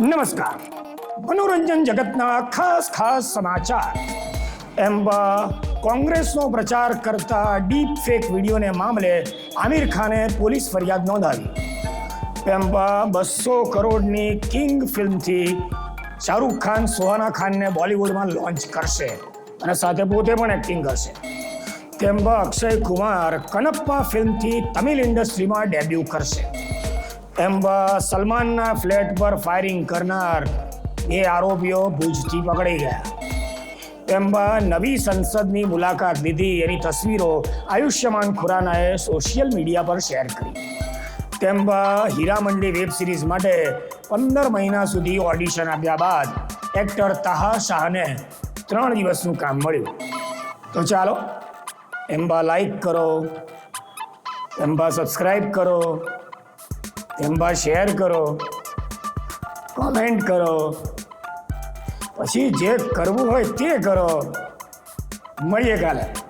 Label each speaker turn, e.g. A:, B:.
A: નમસ્કાર મનોરંજન જગતના ખાસ ખાસ સમાચાર એમ અ, કોંગ્રેસનો પ્રચાર કરતા ડીપ ફેક વિડીયોને મામલે આમિર ખાને પોલીસ ફરિયાદ નોંધાવી એમ બસો કરોડની કિંગ ફિલ્મથી શાહરૂખ ખાન સોહાના ખાનને બોલિવૂડમાં લોન્ચ કરશે અને સાથે પોતે પણ એક્ટિંગ કરશે તેમ અક્ષય કુમાર કનપ્પા ફિલ્મથી તમિલ ઇન્ડસ્ટ્રીમાં ડેબ્યુ કરશે એમ સલમાનના ફ્લેટ પર ફાયરિંગ કરનાર એ આરોપીઓ ભુજથી પકડાઈ ગયા. એમ નવી સંસદની મુલાકાત લીધી. એની તસવીરો આયુષ્યમાન ખુરાનાએ સોશિયલ મીડિયા પર શેર કરી. તેમ હીરામંડી વેબ સિરીઝ માટે પંદર મહિના સુધી ઓડિશન આપ્યા બાદ એક્ટર તાહા શાહને ત્રણ દિવસનું કામ મળ્યું. તો ચાલો એમ્બા લાઈક કરો. એમ્બા સબસ્ક્રાઈબ કરો. એમ્બા શેર કરો કોમેન્ટ કરો. પછી જે કરવું હોય તે કરો. મળીએ કાલે.